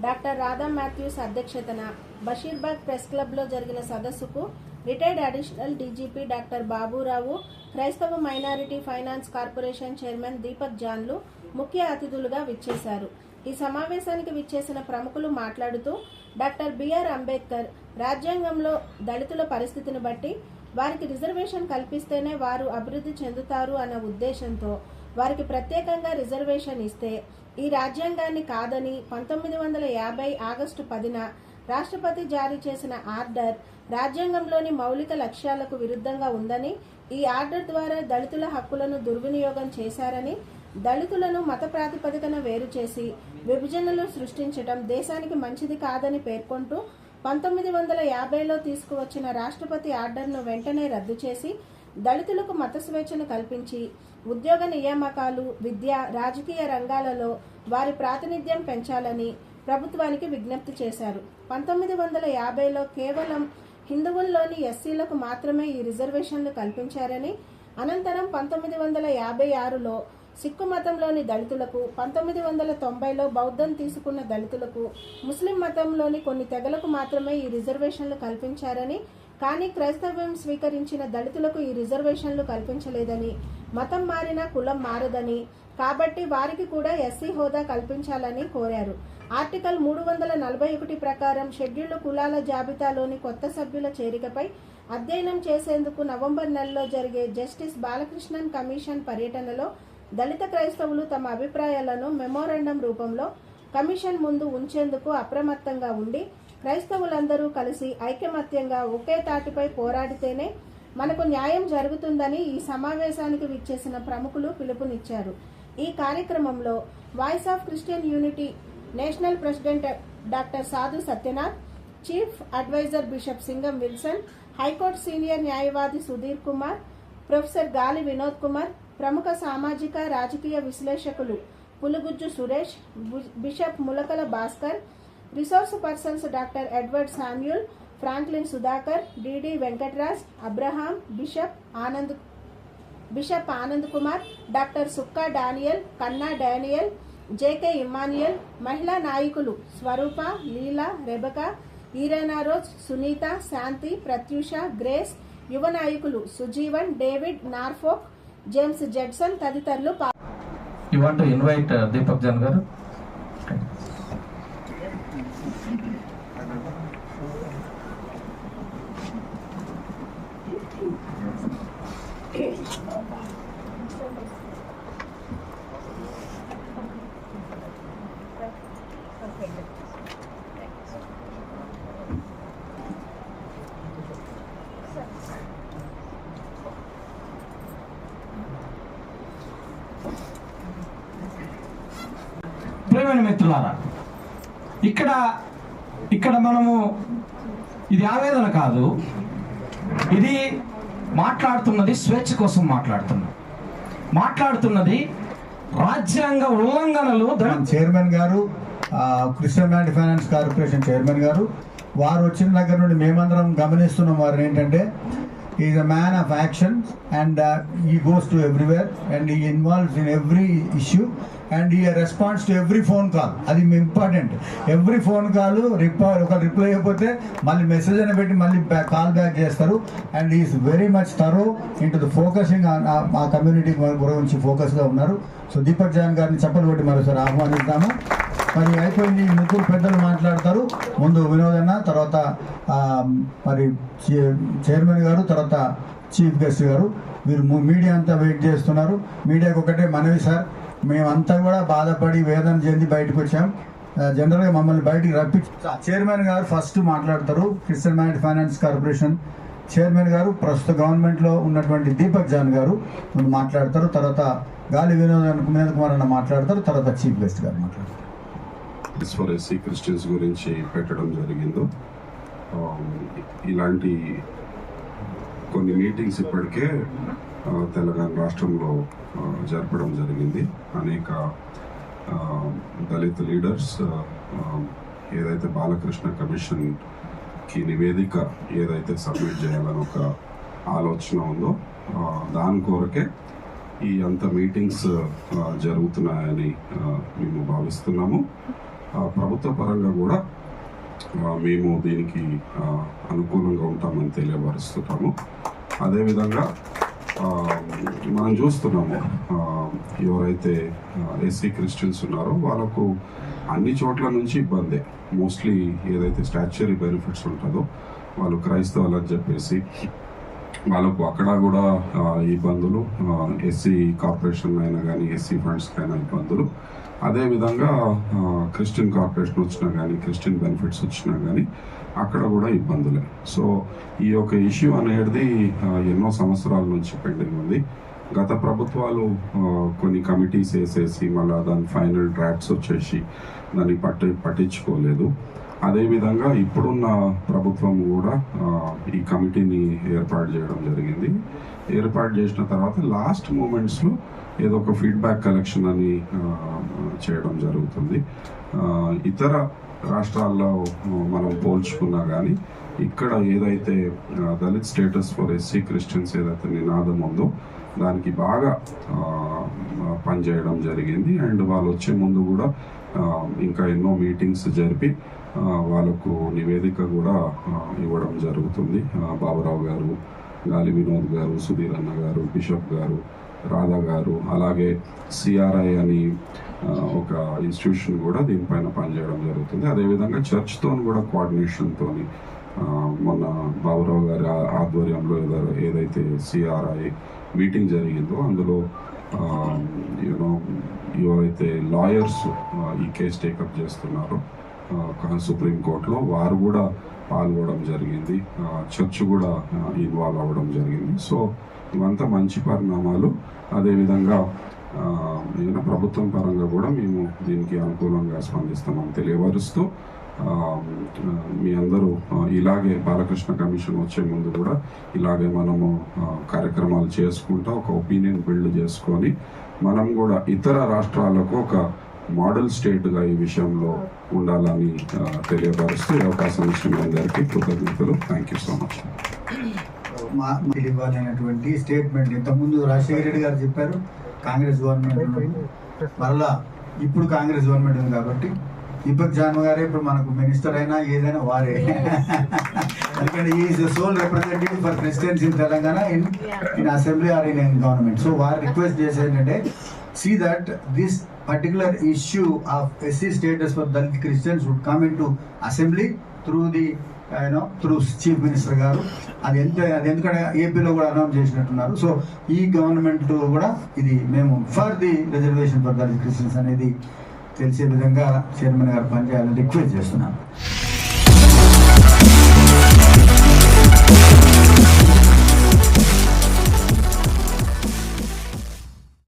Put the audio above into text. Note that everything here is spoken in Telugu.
డాక్టర్ రాధా మాథ్యూస్ అధ్యక్షతన బషీర్బాగ్ ప్రెస్ క్లబ్లో జరిగిన సదస్సుకు retired additional DGP doctor Baburao క్రైస్తవ minority finance corporation chairman Deepak జాన్లు ముఖ్య అతిథులుగా విచ్చేశారు. ఈ సమావేశానికి విచ్చేసిన ప్రముఖులు మాట్లాడుతూ డాక్టర్ బిఆర్ అంబేద్కర్ రాజ్యాంగంలో దళితుల పరిస్థితిని బట్టి వారికి రిజర్వేషన్ కల్పిస్తేనే వారు అభివృద్ధి చెందుతారు అన్న ఉద్దేశంతో వారికి ప్రత్యేకంగా రిజర్వేషన్ ఇస్తే ఈ రాజ్యాంగాన్ని కాదని పంతొమ్మిది వందల యాభై ఆగస్టు పదిన రాష్ట్రపతి జారీ చేసిన ఆర్డర్ రాజ్యాంగంలోని మౌలిక లక్ష్యాలకు విరుద్ధంగా ఉందని ఈ ఆర్డర్ ద్వారా దళితుల హక్కులను దుర్వినియోగం చేశారని దళితులను మత ప్రాతిపదికన వేరు చేసి విభజనలు సృష్టించడం దేశానికి మంచిది కాదని పేర్కొంటూ పంతొమ్మిది వందల యాభైలో తీసుకువచ్చిన రాష్ట్రపతి ఆర్డర్ను వెంటనే రద్దు చేసి దళితులకు మత స్వేచ్ఛను కల్పించి ఉద్యోగ నియామకాలు విద్య రాజకీయ రంగాలలో వారి ప్రాతినిధ్యం పెంచాలని ప్రభుత్వానికి విజ్ఞప్తి చేశారు. పంతొమ్మిది వందల యాభైలో కేవలం హిందువుల్లోని ఎస్సీలకు మాత్రమే ఈ రిజర్వేషన్లు కల్పించారని అనంతరం పంతొమ్మిది వందల యాభై ఆరులో సిక్కు మతంలోని దళితులకు పంతొమ్మిది వందల తొంభైలో బౌద్ధం తీసుకున్న దళితులకు ముస్లిం మతంలోని కొన్ని తెగలకు మాత్రమే ఈ రిజర్వేషన్లు కల్పించారని కానీ క్రైస్తవ్యం స్వీకరించిన దళితులకు ఈ రిజర్వేషన్లు కల్పించలేదని మతం మారినా కులం మారదని కాబట్టి వారికి కూడా ఎస్సీ హోదా కల్పించాలని కోరారు. ఆర్టికల్ మూడు వందల నలభై ఒకటి ప్రకారం షెడ్యూల్డ్ కులాల జాబితాలోని కొత్త సభ్యుల చేరికపై అధ్యయనం చేసేందుకు నవంబర్ నెలలో జరిగే జస్టిస్ బాలకృష్ణన్ కమిషన్ పర్యటనలో దళిత క్రైస్తవులు తమ అభిప్రాయాలను మెమోరాండం రూపంలో కమిషన్ ముందు ఉంచేందుకు అప్రమత్తంగా ఉండి క్రైస్తవులందరూ కలిసి ఐకమత్యంగా ఒకే తాటిపై పోరాడితేనే మనకు న్యాయం జరుగుతుందని ఈ సమావేశానికి విచ్చేసిన ప్రముఖులు పిలుపునిచ్చారు. ఈ కార్యక్రమంలో voice of Christian unity national president doctor Sadhu Satyanath chief advisor bishop Singam Wilson high court senior న్యాయవాది సుధీర్ కుమార్ ప్రొఫెసర్ గాలి వినోద్ కుమార్ ప్రముఖ సామాజిక రాజకీయ విశ్లేషకులు Pulugujju Suresh bishop Mulakala Bhaskar resource persons doctor Edward Samuel Franklin Sudhakar DD Venkatraj Abraham bishop Anand bishop Anand Kumar doctor Sukka Daniel Kanna Daniel JK Emmanuel మహిళా నాయకులు Swaroopa Leela Rebecca Irena Rose Sunitha Shanti Pratyusha Grace యువ నాయకులు Sujeevan David Norfolk James Judson తదితరులు ఇన్వైట్ దీపక్ జన్ గారు? ప్రేమైన మిత్రులారా ఇక్కడ ఇక్కడ మనము ఇది ఆవేదన కాదు ఇది మాట్లాడుతున్నది స్వేచ్ఛ కోసం మాట్లాడుతున్నాం. మాట్లాడుతున్నది రాజ్యాంగ ఉల్లంఘనలు చైర్మన్ గారు Christian land finance corporation chairman గారు వారు వచ్చిన దగ్గర నుండి మేమందరం గమనిస్తున్నాం వారు ఏంటంటే is a man of action and he goes to everywhere and he involves in every issue and he response to every phone call అది important every phone call reply ఒక రిప్లై అయిపోతే మళ్ళీ మెసేజ్ అని పెట్టి మళ్ళీ కాల్ బ్యాక్ చేస్తారు and he's very much thorough in to the focusing ఆ కమ్యూనిటీ గురించి ఫోకస్గా ఉన్నారు. సో దీపక్ జాన్ గారిని చెప్పలు కొట్టి మరోసారి ఆహ్వానిస్తాము మరి అయిపోయింది. ముగ్గురు పెద్దలు మాట్లాడతారు. ముందు వినోదన్న తర్వాత మరి చే- చైర్మన్ గారు తర్వాత చీఫ్ గెస్ట్ గారు. మీరు ము- మీడియా అంతా వెయిట్ చేస్తున్నారు. మీడియాకి ఒకటే మనవి సార్. మేమంతా కూడా బాధపడి వేదన చెంది బయటకు వచ్చాం. జనరల్గా మమ్మల్ని బయటికి రప్పి చైర్మన్ గారు ఫస్ట్ మాట్లాడతారు. Christian land finance corporation chairman గారు ప్రస్తుత గవర్నమెంట్లో ఉన్నటువంటి దీపక్ జాన్ గారు మాట్లాడతారు. తర్వాత గాలి వినోద్ వినోద్ కుమార్ అన్న మాట్లాడతారు. తర్వాత చీఫ్ గెస్ట్ గారు మాట్లాడతారు. ప్రాక్టీస్ ఫర్ ఎస్సీ క్రిస్టియన్స్ గురించి పెట్టడం జరిగిందో. Um, ఇలాంటి కొన్ని మీటింగ్స్ ఇప్పటికే uh, తెలంగాణ రాష్ట్రంలో uh, జరపడం జరిగింది. అనేక um, దళిత లీడర్స్ uh, um, ఏదైతే బాలకృష్ణ కమిషన్కి నివేదిక ఏదైతే సబ్మిట్ చేయాలని ఒక ఆలోచన ఉందో దాని కొరకే ఈ అంత మీటింగ్స్ జరుగుతున్నాయని మేము భావిస్తున్నాము. ప్రభుత్వ పరంగా కూడా మేము దీనికి అనుకూలంగా ఉంటామని తెలియపరుస్తున్నాము అదేవిధంగా మనం చూస్తున్నాము ఎవరైతే ఎస్సీ క్రిస్టియన్స్ ఉన్నారో వాళ్ళకు అన్ని చోట్ల నుంచి ఇబ్బందే. మోస్ట్లీ ఏదైతే స్టాచ్యురీ బెనిఫిట్స్ ఉంటుందో వాళ్ళు క్రైస్తవులు అని చెప్పేసి వాళ్ళకు అక్కడ కూడా ఇబ్బందులు ఎస్సీ కార్పొరేషన్ అయినా కానీ ఎస్సీ ఫండ్స్కి అయినా ఇబ్బందులు. అదేవిధంగా విధంగా క్రిస్టియన్ కార్పొరేషన్ వచ్చినా కానీ క్రిస్టియన్ బెనిఫిట్స్ వచ్చినా కానీ అక్కడ కూడా ఇబ్బందులే. సో ఈ యొక్క ఇష్యూ అనేది ఎన్నో సంవత్సరాల నుంచి పెండింగ్ ఉంది. గత ప్రభుత్వాలు కొన్ని కమిటీస్ వేసేసి మళ్ళీ దాని ఫైనల్ డ్రాఫ్ట్స్ వచ్చేసి దాన్ని పట్టి పట్టించుకోలేదు. అదేవిధంగా ఇప్పుడున్న ప్రభుత్వం కూడా ఈ కమిటీని ఏర్పాటు చేయడం జరిగింది. ఏర్పాటు చేసిన తర్వాత లాస్ట్ మూమెంట్స్లో ఏదో ఒక ఫీడ్బ్యాక్ కలెక్షన్ అని చేయడం జరుగుతుంది. ఇతర రాష్ట్రాల్లో మనం పోల్చుకున్నా కానీ ఇక్కడ ఏదైతే Dalit status for SC Christians ఏదైతే నినాదం ఉందో దానికి బాగా పనిచేయడం జరిగింది. అండ్ వాళ్ళు వచ్చే ముందు కూడా ఇంకా ఎన్నో మీటింగ్స్ జరిపి వాళ్ళకు నివేదిక కూడా ఇవ్వడం జరుగుతుంది. బాబురావు గారు గాలి వినోద్ గారు సుధీర్ అన్న గారు బిషప్ గారు రాధా గారు అలాగే సిఆర్ఐ అని ఒక ఇన్స్టిట్యూషన్ కూడా దీనిపైన పనిచేయడం జరుగుతుంది. అదేవిధంగా చర్చ్తో కూడా కోఆర్డినేషన్తో మొన్న బాబురావు గారి ఆధ్వర్యంలో ఏదైతే సిఆర్ఐ మీటింగ్ జరిగిందో అందులో యూనో ఎవరైతే లాయర్స్ ఈ కేసు టేకప్ చేస్తున్నారో సుప్రీం కోర్టులో వారు కూడా పాల్గొనడం జరిగింది. చర్చ్ కూడా ఇన్వాల్వ్ అవ్వడం జరిగింది. సో ఇవంతా మంచి పరిణామాలు. అదేవిధంగా ఏదైనా ప్రభుత్వం పరంగా కూడా మేము దీనికి అనుకూలంగా స్పందిస్తామని తెలియపరుస్తూ. మీ అందరూ ఇలాగే బాలకృష్ణ కమిషన్ వచ్చే ముందు కూడా ఇలాగే మనము కార్యక్రమాలు చేసుకుంటూ ఒక ఒపీనియన్ బిల్డ్ చేసుకొని మనం కూడా ఇతర రాష్ట్రాలకు ఒక మోడల్ స్టేట్గా ఈ విషయంలో ఉండాలని తెలియపరుస్తూ ఈ అవకాశం ఇచ్చిన అందరికీ కృతజ్ఞతలు. థ్యాంక్ యూ సో మచ్ మా స్టేట్మెంట్ ఇంతకుముందు రాజశేఖర రెడ్డి గారు చెప్పారు కాంగ్రెస్ గవర్నమెంట్ మరలా ఇప్పుడు కాంగ్రెస్ గవర్నమెంట్ ఉంది కాబట్టి దీపక్ జాన్ గారే ఇప్పుడు మనకు మినిస్టర్ అయినా ఏదైనా వారే. ఎందుకంటే is soul representative for presidency in Telangana in in assembly or in government so వారు రిక్వెస్ట్ చేసేది ఏంటంటే see that this particular issue of SC status for Dalit Christians would come into to assembly through the you know through chief minister గారు. అది ఎంత అది ఎందుకంటే ఏపీలో కూడా అనౌన్స్ చేసినట్టున్నారు. సో ఈ గవర్నమెంట్ కూడా ఇది మేము for the reservation for Dalit Christians అనేది తెలిసే విధంగా చైర్మన్ గారు పనిచేయాలని రిక్వెస్ట్ చేస్తున్నాను.